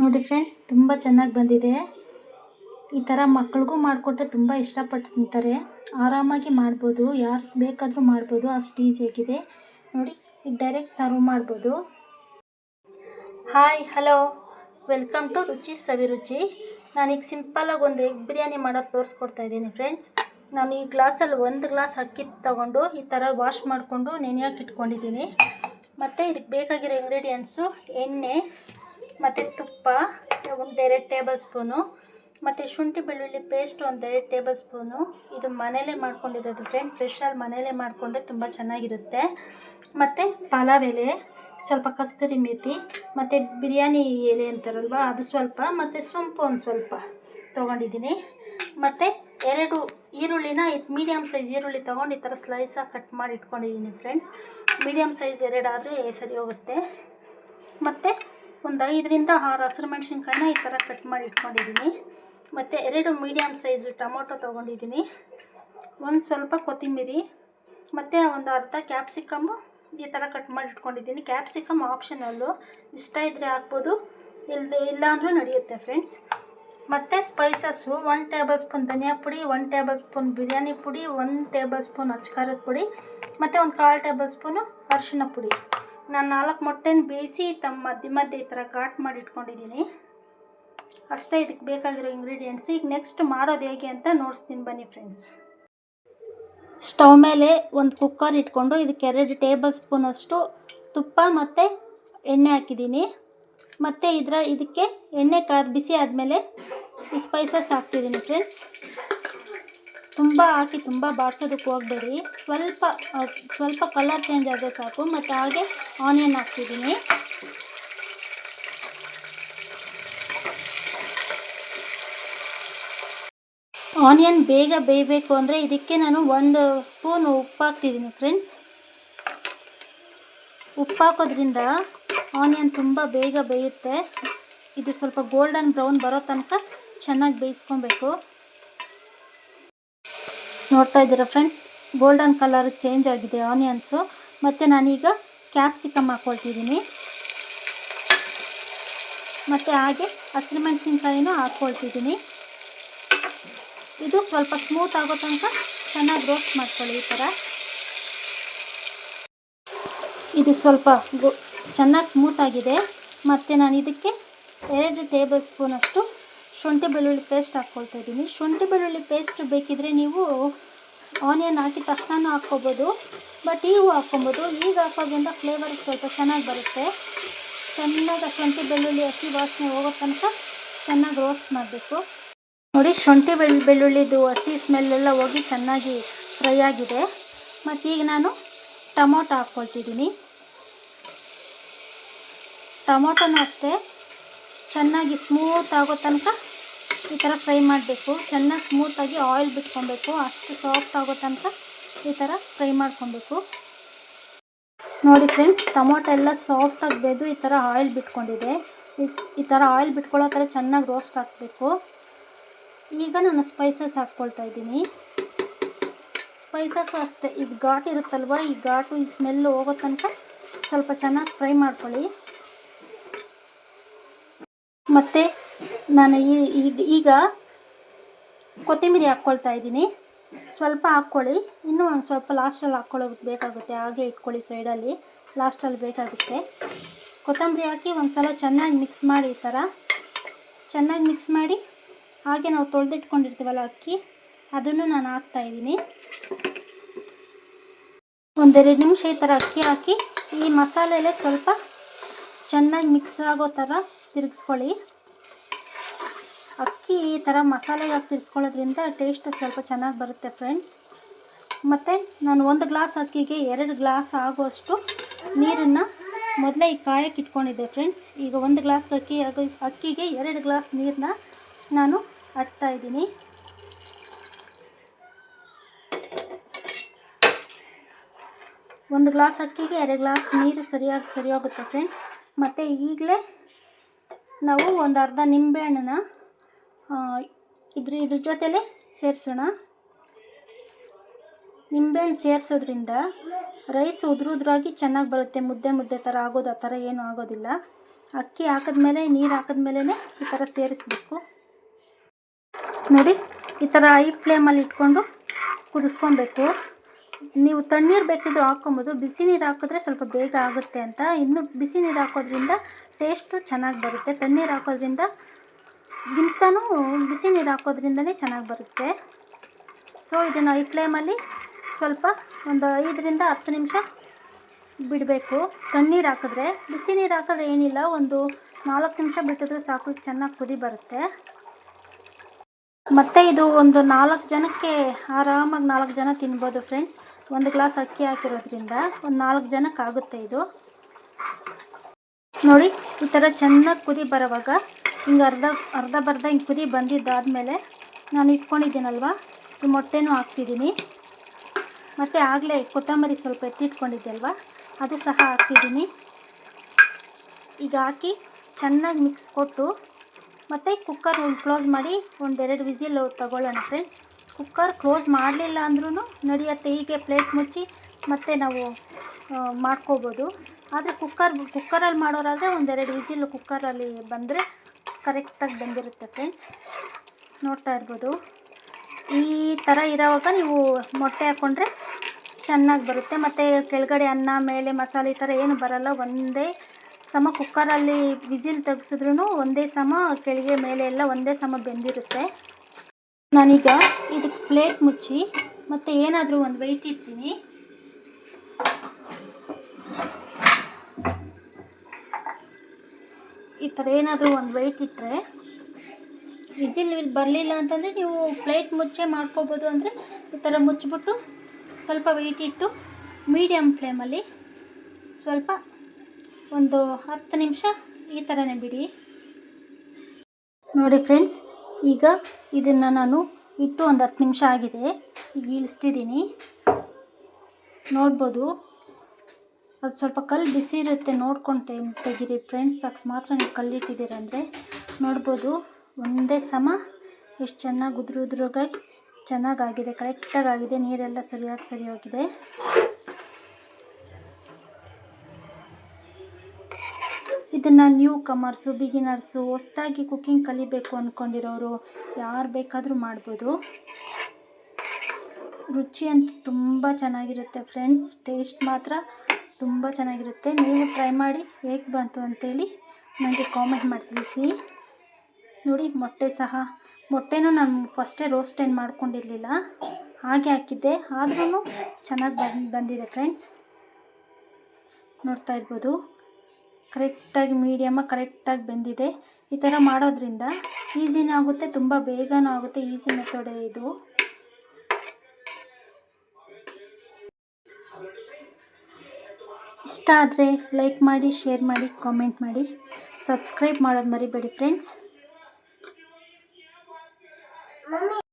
ನೋಡಿ ಫ್ರೆಂಡ್ಸ್, ತುಂಬ ಚೆನ್ನಾಗಿ ಬಂದಿದೆ. ಈ ಥರ ಮಕ್ಳಿಗೂ ಮಾಡಿಕೊಟ್ರೆ ತುಂಬ ಇಷ್ಟಪಟ್ಟು ತಿಂತಾರೆ ಆರಾಮಾಗಿ ಮಾಡ್ಬೋದು, ಯಾರು ಬೇಕಾದರೂ ಮಾಡ್ಬೋದು, ಅಷ್ಟು ಈಜಿಯಾಗಿದೆ ನೋಡಿ, ಈಗ ಡೈರೆಕ್ಟ್ ಸರ್ವ್ ಮಾಡ್ಬೋದು. Hi hello welcome to Ruchi Saviruchi ನಾನೀಗ ಸಿಂಪಲಾಗಿ ಒಂದು ಎಗ್ ಬಿರಿಯಾನಿ ಮಾಡೋಕ್ಕೆ ತೋರಿಸ್ಕೊಡ್ತಾ ಇದ್ದೀನಿ ಫ್ರೆಂಡ್ಸ್ ನಾನು ಈ ಗ್ಲಾಸಲ್ಲಿ ಒಂದು ಗ್ಲಾಸ್ ಅಕ್ಕಿ ತಗೊಂಡು ಈ ಥರ ವಾಶ್ ಮಾಡಿಕೊಂಡು ನೆನೆಯೋಕೆ ಇಟ್ಕೊಂಡಿದ್ದೀನಿ. ಮತ್ತು ಇದಕ್ಕೆ ಬೇಕಾಗಿರೋ ಇಂಗ್ರೀಡಿಯೆಂಟ್ಸು ಎಣ್ಣೆ ಮತ್ತು ತುಪ್ಪ, ಒಂದು ಎರಡು ಟೇಬಲ್ ಸ್ಪೂನು, ಮತ್ತು ಶುಂಠಿ ಬೆಳ್ಳುಳ್ಳಿ ಪೇಸ್ಟ್ ಒಂದು ಎರಡು ಟೇಬಲ್ ಸ್ಪೂನು. ಇದು ಮನೇಲೇ ಮಾಡ್ಕೊಂಡಿರೋದು ಫ್ರೆಂಡ್ ಫ್ರೆಶಲ್ಲಿ ಮನೇಲೇ ಮಾಡಿಕೊಂಡ್ರೆ ತುಂಬ ಚೆನ್ನಾಗಿರುತ್ತೆ. ಮತ್ತು ಪಲಾವ್ ಎಲೆ, ಸ್ವಲ್ಪ ಕಸ್ತೂರಿ ಮೇಥಿ ಮತ್ತು ಬಿರಿಯಾನಿ ಎಲೆ ಅಂತಾರಲ್ವ, ಅದು ಸ್ವಲ್ಪ, ಮತ್ತು ಸೊಂಪು ಒಂದು ಸ್ವಲ್ಪ ತೊಗೊಂಡಿದ್ದೀನಿ. ಮತ್ತು ಎರಡು ಈರುಳ್ಳಿನ ಇದು ಮೀಡಿಯಮ್ ಸೈಜ್ ಈರುಳ್ಳಿ ತೊಗೊಂಡು ಈ ಥರ ಸ್ಲೈಸಾಗಿ ಕಟ್ ಮಾಡಿ ಇಟ್ಕೊಂಡಿದ್ದೀನಿ ಫ್ರೆಂಡ್ಸ್ ಮೀಡಿಯಮ್ ಸೈಜ್ ಎರಡಾದರೆ ಸರಿ ಹೋಗುತ್ತೆ. ಮತ್ತು ಒಂದು ಐದರಿಂದ ಆರು ಹಸಿರು ಮೆಣಸಿನ್ಕಾಯಿನ ಈ ಥರ ಕಟ್ ಮಾಡಿ ಇಟ್ಕೊಂಡಿದ್ದೀನಿ. ಮತ್ತು ಎರಡು ಮೀಡಿಯಮ್ ಸೈಜು ಟೊಮೊಟೊ ತೊಗೊಂಡಿದ್ದೀನಿ. ಒಂದು ಸ್ವಲ್ಪ ಕೊತ್ತಂಬರಿ ಮತ್ತು ಒಂದು ಅರ್ಧ ಕ್ಯಾಪ್ಸಿಕಮ್ಮು ಈ ಥರ ಕಟ್ ಮಾಡಿ ಇಟ್ಕೊಂಡಿದ್ದೀನಿ. ಕ್ಯಾಪ್ಸಿಕಮ್ ಆಪ್ಷನಲ್ಲು ಇಷ್ಟ ಇದ್ದರೆ ಹಾಕ್ಬೋದು ಇಲ್ಲದೆ ಇಲ್ಲ ಅಂದರೂ ನಡೆಯುತ್ತೆ ಫ್ರೆಂಡ್ಸ್ ಮತ್ತು ಸ್ಪೈಸಸ್ಸು ಒನ್ ಟೇಬಲ್ ಸ್ಪೂನ್ ಧನಿಯಾ ಪುಡಿ ಒನ್ ಟೇಬಲ್ ಸ್ಪೂನ್ ಬಿರಿಯಾನಿ ಪುಡಿ ಒನ್ ಟೇಬಲ್ ಸ್ಪೂನ್ ಅಚ್ಕಾರದ ಪುಡಿ, ಮತ್ತು ಒಂದು ಕಾಲು ಟೇಬಲ್ ಸ್ಪೂನು ಅರಿಶಿನ ಪುಡಿ. ನಾನು ನಾಲ್ಕು ಮೊಟ್ಟೆನ ಬೇಯಿಸಿ ತಮ್ಮ ಮಧ್ಯ ಮಧ್ಯೆ ಈ ಥರ ಘಾಟ್ ಮಾಡಿ ಇಟ್ಕೊಂಡಿದ್ದೀನಿ. ಅಷ್ಟೇ ಇದಕ್ಕೆ ಬೇಕಾಗಿರೋ ಇಂಗ್ರೀಡಿಯೆಂಟ್ಸ್ ಈಗ ನೆಕ್ಸ್ಟ್ ಮಾಡೋದು ಹೇಗೆ ಅಂತ ನೋಡಿಸ್ತೀನಿ ಬನ್ನಿ ಫ್ರೆಂಡ್ಸ್ ಸ್ಟವ್ ಮೇಲೆ ಒಂದು ಕುಕ್ಕರ್ ಇಟ್ಕೊಂಡು ಇದಕ್ಕೆ ಎರಡು ಟೇಬಲ್ ಸ್ಪೂನಷ್ಟು ತುಪ್ಪ ಮತ್ತು ಎಣ್ಣೆ ಹಾಕಿದ್ದೀನಿ. ಮತ್ತು ಇದರ ಇದಕ್ಕೆ ಎಣ್ಣೆ ಕಾದು ಬಿಸಿ ಆದಮೇಲೆ ಈ ಸ್ಪೈಸಸ್ ಹಾಕ್ತಿದ್ದೀನಿ ಫ್ರೆಂಡ್ಸ್ ತುಂಬ ಹಾಕಿ ತುಂಬ ಬಾಡಿಸೋದಕ್ಕೆ ಹೋಗಬೇಡಿ. ಸ್ವಲ್ಪ ಸ್ವಲ್ಪ ಕಲರ್ ಚೇಂಜ್ ಆದರೆ ಸಾಕು. ಮತ್ತು ಹಾಗೆ ಆನಿಯನ್ ಹಾಕ್ತಿದ್ದೀನಿ. ಆನಿಯನ್ ಬೇಗ ಬೇಯಬೇಕು ಅಂದರೆ ಇದಕ್ಕೆ ನಾನು ಒಂದು ಸ್ಪೂನ್ ಉಪ್ಪು ಹಾಕ್ತಿದ್ದೀನಿ ಫ್ರೆಂಡ್ಸ್ ಉಪ್ಪು ಹಾಕೋದ್ರಿಂದ ಆನಿಯನ್ ತುಂಬ ಬೇಗ ಬೇಯುತ್ತೆ. ಇದು ಸ್ವಲ್ಪ ಗೋಲ್ಡನ್ ಬ್ರೌನ್ ಬರೋ ತನಕ ಚೆನ್ನಾಗಿ ಬೇಯಿಸ್ಕೊಬೇಕು. ನೋಡ್ತಾ ಇದ್ದೀರಾ ಫ್ರೆಂಡ್ಸ್ ಗೋಲ್ಡನ್ ಕಲರ್ ಚೇಂಜ್ ಆಗಿದೆ ಆನಿಯನ್ಸು ಮತ್ತು ನಾನೀಗ ಕ್ಯಾಪ್ಸಿಕಮ್ ಹಾಕ್ಕೊಳ್ತಿದ್ದೀನಿ ಮತ್ತು ಹಾಗೆ ಹಸಿರುಮೆಣಸಿನ್ಕಾಯಿನೂ ಹಾಕ್ಕೊಳ್ತಿದ್ದೀನಿ ಇದು ಸ್ವಲ್ಪ ಸ್ಮೂತ್ ಆಗೋ ತನಕ ಚೆನ್ನಾಗಿ ರೋಸ್ಟ್ ಮಾಡ್ಕೊಳ್ಳಿ ಈ ಥರ ಇದು ಸ್ವಲ್ಪ ಚೆನ್ನಾಗಿ ಸ್ಮೂತ್ ಆಗಿದೆ. ಮತ್ತು ನಾನು ಇದಕ್ಕೆ ಎರಡು ಟೇಬಲ್ ಸ್ಪೂನಷ್ಟು ಶುಂಠಿ ಬೆಳ್ಳುಳ್ಳಿ ಪೇಸ್ಟ್ ಹಾಕ್ಕೊಳ್ತಾ ಇದ್ದೀನಿ. ಶುಂಠಿ ಬೆಳ್ಳುಳ್ಳಿ ಪೇಸ್ಟ್ ಬೇಕಿದ್ರೆ ನೀವು ಆನಿಯನ್ ಹಾಕಿ ತಕ್ಷಣ ಹಾಕ್ಕೊಬೋದು. ಬಟ್ ಈಗ ಹಾಕ್ಕೊಬೋದು. ಈಗ ಹಾಕೋದ್ರಿಂದ ಫ್ಲೇವರ್ ಸ್ವಲ್ಪ ಚೆನ್ನಾಗಿ ಬರುತ್ತೆ. ಚೆನ್ನಾಗಿ ಶುಂಠಿ ಬೆಳ್ಳುಳ್ಳಿ ಹಸಿ ವಾಸನೆ ಹೋಗೋ ತನಕ ಚೆನ್ನಾಗಿ ರೋಸ್ಟ್ ಮಾಡಬೇಕು. ನೋಡಿ, ಶುಂಠಿ ಬೆಳ್ಳು ಬೆಳ್ಳುಳ್ಳಿದು ಹಸಿ ಸ್ಮೆಲ್ಲೆಲ್ಲ ಹೋಗಿ ಚೆನ್ನಾಗಿ ಫ್ರೈ ಆಗಿದೆ. ಮತ್ತು ಈಗ ನಾನು ಟೊಮೊಟೊ ಹಾಕ್ಕೊಳ್ತಿದ್ದೀನಿ ಟೊಮೊಟೊನೂ ಅಷ್ಟೇ. ಚೆನ್ನಾಗಿ ಸ್ಮೂತ್ ಆಗೋ ತನಕ ಈ ಥರ ಫ್ರೈ ಮಾಡಬೇಕು. ಚೆನ್ನಾಗಿ ಸ್ಮೂತಾಗಿ ಆಯಿಲ್ ಬಿಟ್ಕೊಬೇಕು. ಅಷ್ಟು ಸಾಫ್ಟ್ ಆಗೋ ತನಕ ಈ ಥರ ಫ್ರೈ ಮಾಡ್ಕೊಬೇಕು. ನೋಡಿ ಫ್ರೆಂಡ್ಸ್ ಟೊಮೊಟೊ ಎಲ್ಲ ಸಾಫ್ಟಾಗಿ ಬೇದು ಈ ಥರ ಆಯಿಲ್ ಬಿಟ್ಕೊಂಡಿದೆ. ಈ- ಥರ ಆಯಿಲ್ ಬಿಟ್ಕೊಳ್ಳೋ ಥರ ಚೆನ್ನಾಗಿ ರೋಸ್ಟ್ ಹಾಕಬೇಕು. ಈಗ ನಾನು ಸ್ಪೈಸಸ್ ಹಾಕ್ಕೊಳ್ತಾ ಇದ್ದೀನಿ. ಸ್ಪೈಸಸ್ಸು ಅಷ್ಟೇ ಇದು ಘಾಟ್ ಇರುತ್ತಲ್ವ? ಈ ಘಾಟು, ಈ ಸ್ಮೆಲ್ಲು ಹೋಗೋ ತನಕ ಸ್ವಲ್ಪ ಚೆನ್ನಾಗಿ ಫ್ರೈ ಮಾಡ್ಕೊಳ್ಳಿ. ಮತ್ತು ನಾನು ಈಗ- ಕೊತ್ತಂಬರಿ ಹಾಕ್ಕೊಳ್ತಾ ಇದ್ದೀನಿ. ಸ್ವಲ್ಪ ಹಾಕ್ಕೊಳ್ಳಿ. ಇನ್ನೂ ಒಂದು ಸ್ವಲ್ಪ ಲಾಸ್ಟಲ್ಲಿ ಹಾಕ್ಕೊಳ್ಳೋ ಬೇಕಾಗುತ್ತೆ. ಹಾಗೆ ಇಟ್ಕೊಳ್ಳಿ ಸೈಡಲ್ಲಿ ಲಾಸ್ಟಲ್ಲಿ ಬೇಕಾಗುತ್ತೆ. ಕೊತ್ತಂಬರಿ ಹಾಕಿ ಒಂದು ಸಲ ಚೆನ್ನಾಗಿ ಮಿಕ್ಸ್ ಮಾಡಿ ಈ ಥರ ಚೆನ್ನಾಗಿ ಮಿಕ್ಸ್ ಮಾಡಿ ಹಾಗೆ ನಾವು ತೊಳೆದಿಟ್ಕೊಂಡಿರ್ತೀವಲ್ಲ ಅಕ್ಕಿ, ಅದನ್ನು ನಾನು ಹಾಕ್ತಾ ಇದ್ದೀನಿ. ಒಂದೆರಡು ನಿಮಿಷ ಈ ಥರ ಅಕ್ಕಿ ಹಾಕಿ ಈ ಮಸಾಲೆಲೆ ಸ್ವಲ್ಪ ಚೆನ್ನಾಗಿ ಮಿಕ್ಸ್ ಆಗೋ ಥರ ತಿರುಗಿಸ್ಕೊಳ್ಳಿ. ಅಕ್ಕಿ ಈ ಥರ ಮಸಾಲೆಗೆ ಹಾಕಿ ತಿರ್ಸ್ಕೊಳ್ಳೋದ್ರಿಂದ ಟೇಸ್ಟ್ ಸ್ವಲ್ಪ ಚೆನ್ನಾಗಿ ಬರುತ್ತೆ ಫ್ರೆಂಡ್ಸ್ ಮತ್ತು ನಾನು ಒಂದು ಗ್ಲಾಸ್ ಅಕ್ಕಿಗೆ ಎರಡು ಗ್ಲಾಸ್ ಆಗುವಷ್ಟು ನೀರನ್ನು ಮೊದಲೇ ಈ ಕಾಯಕ್ಕೆ ಇಟ್ಕೊಂಡಿದ್ದೆ ಫ್ರೆಂಡ್ಸ್ ಈಗ ಒಂದು ಗ್ಲಾಸ್ ಅಕ್ಕಿ ಅಕ್ಕಿಗೆ ಎರಡು ಗ್ಲಾಸ್ ನೀರನ್ನ ನಾನು ಇದ್ದೀನಿ. ಒಂದು ಗ್ಲಾಸ್ ಅಕ್ಕಿಗೆ ಎರಡು ಗ್ಲಾಸ್ ನೀರು ಸರಿಯಾಗಿ ಸರಿ ಹೋಗುತ್ತೆ ಫ್ರೆಂಡ್ಸ್ ಮತ್ತು ಈಗಲೇ ನಾವು ಒಂದು ಅರ್ಧ ನಿಂಬೆಹಣ್ಣನ್ನ ಇದ್ರ ಇದ್ರ ಜೊತೆಲೇ ಸೇರಿಸೋಣ. ನಿಂಬೆಹಣ್ಣು ಸೇರಿಸೋದ್ರಿಂದ ರೈಸ್ ಉದುರುದ್ರಾಗಿ ಚೆನ್ನಾಗಿ ಬರುತ್ತೆ. ಮುದ್ದೆ ಮುದ್ದೆ ಥರ ಆಗೋದು, ಆ ಥರ ಏನೂ ಆಗೋದಿಲ್ಲ. ಅಕ್ಕಿ ಹಾಕಿದ್ಮೇಲೆ, ನೀರು ಹಾಕಿದ್ಮೇಲೆ ಈ ಥರ ಸೇರಿಸ್ಬೇಕು. ನೋಡಿ, ಈ ಥರ ಐ ಫ್ಲೇಮಲ್ಲಿ ಇಟ್ಕೊಂಡು ಕುದಿಸ್ಕೊಬೇಕು. ನೀವು ತಣ್ಣೀರು ಬೇಕಿದ್ರು ಹಾಕ್ಕೊಬೋದು. ಬಿಸಿ ನೀರು ಹಾಕಿದ್ರೆ ಸ್ವಲ್ಪ ಬೇಗ ಆಗುತ್ತೆ ಅಂತ. ಇನ್ನು ಬಿಸಿ ನೀರು ಹಾಕೋದ್ರಿಂದ ಟೇಸ್ಟು ಚೆನ್ನಾಗಿ ಬರುತ್ತೆ. ತಣ್ಣೀರು ಹಾಕೋದ್ರಿಂದ ಗಿಂತನೂ ಬಿಸಿ ನೀರು ಹಾಕೋದ್ರಿಂದಲೇ ಚೆನ್ನಾಗಿ ಬರುತ್ತೆ. ಸೊ ಇದನ್ನು ಈ ಫ್ಲೇಮಲ್ಲಿ ಸ್ವಲ್ಪ ಒಂದು ಐದರಿಂದ ಹತ್ತು ನಿಮಿಷ ಬಿಡಬೇಕು. ತಣ್ಣೀರು ಹಾಕಿದ್ರೆ, ಬಿಸಿ ನೀರು ಹಾಕಿದ್ರೆ ಏನಿಲ್ಲ, ಒಂದು ನಾಲ್ಕು ನಿಮಿಷ ಬಿಟ್ಟಿದ್ರೆ ಸಾಕು, ಚೆನ್ನಾಗಿ ಕುದಿ ಬರುತ್ತೆ. ಮತ್ತು ಇದು ಒಂದು ನಾಲ್ಕು ಜನಕ್ಕೆ ಆರಾಮಾಗಿ ನಾಲ್ಕು ಜನ ತಿನ್ಬೋದು ಫ್ರೆಂಡ್ಸ್ ಒಂದು ಗ್ಲಾಸ್ ಅಕ್ಕಿ ಹಾಕಿರೋದ್ರಿಂದ ಒಂದು ನಾಲ್ಕು ಜನಕ್ಕೆ ಆಗುತ್ತೆ ಇದು. ನೋಡಿ, ಈ ಥರ ಚೆನ್ನಾಗಿ ಕುದಿ ಬರೋವಾಗ ಹಿಂಗೆ ಅರ್ಧ ಅರ್ಧ ಬರ್ಧ ಹಿಂಗೆ ಕುದಿ ಬಂದಿದ್ದಾದಮೇಲೆ ನಾನು ಇಟ್ಕೊಂಡಿದ್ದೀನಲ್ವ? ಈ ಮೊಟ್ಟೆನೂ ಹಾಕ್ತಿದ್ದೀನಿ. ಮತ್ತು ಆಗಲೇ ಕೊತ್ತಂಬರಿ ಸ್ವಲ್ಪ ಎತ್ತಿಟ್ಕೊಂಡಿದ್ದೆ ಅದು ಸಹ ಹಾಕ್ತಿದ್ದೀನಿ. ಈಗ ಹಾಕಿ ಚೆನ್ನಾಗಿ ಮಿಕ್ಸ್ ಕೊಟ್ಟು ಮತ್ತು ಕುಕ್ಕರ್ ಕ್ಲೋಸ್ ಮಾಡಿ ಒಂದೆರಡು ವಿಸಿಲ್ ತಗೊಳ್ಳೋಣ ಫ್ರೆಂಡ್ಸ್ ಕುಕ್ಕರ್ ಕ್ಲೋಸ್ ಮಾಡಲಿಲ್ಲ ಅಂದ್ರೂ ನಡೆಯುತ್ತೆ. ಹೀಗೆ ಪ್ಲೇಟ್ ಮುಚ್ಚಿ ಮತ್ತೆ ನಾವು ಮಾಡ್ಕೋಬೋದು. ಆದರೆ ಕುಕ್ಕರ್ ಕುಕ್ಕರಲ್ಲಿ ಮಾಡೋರಾದರೆ ಒಂದೆರಡು ವಿಸಿಲ್ ಕುಕ್ಕರಲ್ಲಿ ಬಂದರೆ ಕರೆಕ್ಟಾಗಿ ಬಂದಿರುತ್ತೆ ಫ್ರೆಂಡ್ಸ್. ನೋಡ್ತಾ ಇರ್ಬೋದು. ಈ ಥರ ಇರೋವಾಗ ನೀವು ಮೊಟ್ಟೆ ಹಾಕ್ಕೊಂಡ್ರೆ ಚೆನ್ನಾಗಿ ಬರುತ್ತೆ. ಮತ್ತು ಕೆಳಗಡೆ ಅನ್ನ, ಮೇಲೆ ಮಸಾಲೆ ಈ ಥರ ಏನು ಬರಲ್ಲ. ಒಂದೇ ಸಮ ಕುಕ್ಕರಲ್ಲಿ ವಿಸಿಲ್ ತೆಗೆಸಿದ್ರೂ ಒಂದೇ ಸಮ ಕೆಳಗೆ ಮೇಲೆ ಎಲ್ಲ ಒಂದೇ ಸಮ ಬೆಂದಿರುತ್ತೆ. ನಾನೀಗ ಇದಕ್ಕೆ ಪ್ಲೇಟ್ ಮುಚ್ಚಿ ಮತ್ತು ಏನಾದರೂ ಒಂದು ವೆಯ್ಟ್ ಇಡ್ತೀನಿ. ಈ ಥರ ಏನಾದರೂ ಒಂದು ವೆಯ್ಟ್ ಇಟ್ಟರೆ ವಿಸಿಲ್ ಬರಲಿಲ್ಲ ಅಂತಂದರೆ ನೀವು ಪ್ಲೇಟ್ ಮುಚ್ಚೆ ಮಾಡ್ಕೋಬೋದು ಅಂದರೆ ಈ ಥರ ಮುಚ್ಚಿಬಿಟ್ಟು ಸ್ವಲ್ಪ ವೆಯ್ಟ್ ಇಟ್ಟು ಮೀಡಿಯಮ್ ಫ್ಲೇಮಲ್ಲಿ ಸ್ವಲ್ಪ ಒಂದು ಹತ್ತು ನಿಮಿಷ ಈ ಥರನೇ ಬಿಡಿ. ನೋಡಿ ಫ್ರೆಂಡ್ಸ್, ಈಗ ಇದನ್ನು ನಾನು ಇಟ್ಟು ಒಂದು ಹತ್ತು ನಿಮಿಷ ಆಗಿದೆ. ಈಗ ಇಳಿಸ್ತಿದ್ದೀನಿ. ನೋಡ್ಬೋದು. ಅದು ಸ್ವಲ್ಪ ಕಲ್ಲು ಬಿಸಿ ಇರುತ್ತೆ ನೋಡ್ಕೊಂಡು ತೆಗ್ ತೆಗೀರಿ ಫ್ರೆಂಡ್ಸ್ ಮಾತ್ರ ನೀವು ಕಲ್ಲಿಟ್ಟಿದ್ದೀರಂದರೆ ನೋಡ್ಬೋದು, ಒಂದೇ ಸಮ ಎಷ್ಟು ಚೆನ್ನಾಗಿ ಉದುರು ಉದುರುಗಾಗಿ ಚೆನ್ನಾಗಾಗಿದೆ ಕರೆಕ್ಟಾಗಿ ಆಗಿದೆ ನೀರೆಲ್ಲ ಸರಿಯಾಗಿ ಸರಿಯಾಗಿದೆ ಇದನ್ನು ನ್ಯೂ ಕಮರ್ಸು ಬಿಗಿನರ್ಸು ಹೊಸ್ದಾಗಿ ಕುಕ್ಕಿಂಗ್ ಕಲಿಬೇಕು ಅಂದ್ಕೊಂಡಿರೋರು ಯಾರು ಬೇಕಾದರೂ ಮಾಡ್ಬೋದು. ರುಚಿ ಅಂತೂ ತುಂಬ ಚೆನ್ನಾಗಿರುತ್ತೆ ಫ್ರೆಂಡ್ಸ್ ಟೇಸ್ಟ್ ಮಾತ್ರ ತುಂಬ ಚೆನ್ನಾಗಿರುತ್ತೆ. ನೀವು ಟ್ರೈ ಮಾಡಿ, ಹೇಗೆ ಬಂತು ಅಂತೇಳಿ ನನಗೆ ಕಾಮೆಂಟ್ ಮಾಡಿ ತಿಳಿಸಿ ನೋಡಿ, ಮೊಟ್ಟೆ ಸಹ. ಮೊಟ್ಟೆನೂ ನಾನು ಫಸ್ಟೇ ರೋಸ್ಟ್ ಏನು ಮಾಡ್ಕೊಂಡಿರಲಿಲ್ಲ. ಹಾಗೆ ಹಾಕಿದ್ದೆ. ಆದ್ರೂ ಚೆನ್ನಾಗಿ ಬಂದು, ಬಂದಿದೆ ಫ್ರೆಂಡ್ಸ್ ನೋಡ್ತಾ ಇರ್ಬೋದು. ಕರೆಕ್ಟಾಗಿ ಮೀಡಿಯಮಾಗಿ ಕರೆಕ್ಟಾಗಿ ಬೆಂದಿದೆ. ಈ ಥರ ಮಾಡೋದ್ರಿಂದ ಈಸಿನೂ ಆಗುತ್ತೆ, ತುಂಬ ಬೇಗನೂ ಆಗುತ್ತೆ ಈಸಿ ಮೆಥಡೇ ಇದು. ಇಷ್ಟ ಆದರೆ ಲೈಕ್ ಮಾಡಿ ಶೇರ್ ಮಾಡಿ ಕಾಮೆಂಟ್ ಮಾಡಿ. ಸಬ್ಸ್ಕ್ರೈಬ್ ಮಾಡೋದು ಮರಿಬೇಡಿ ಫ್ರೆಂಡ್ಸ್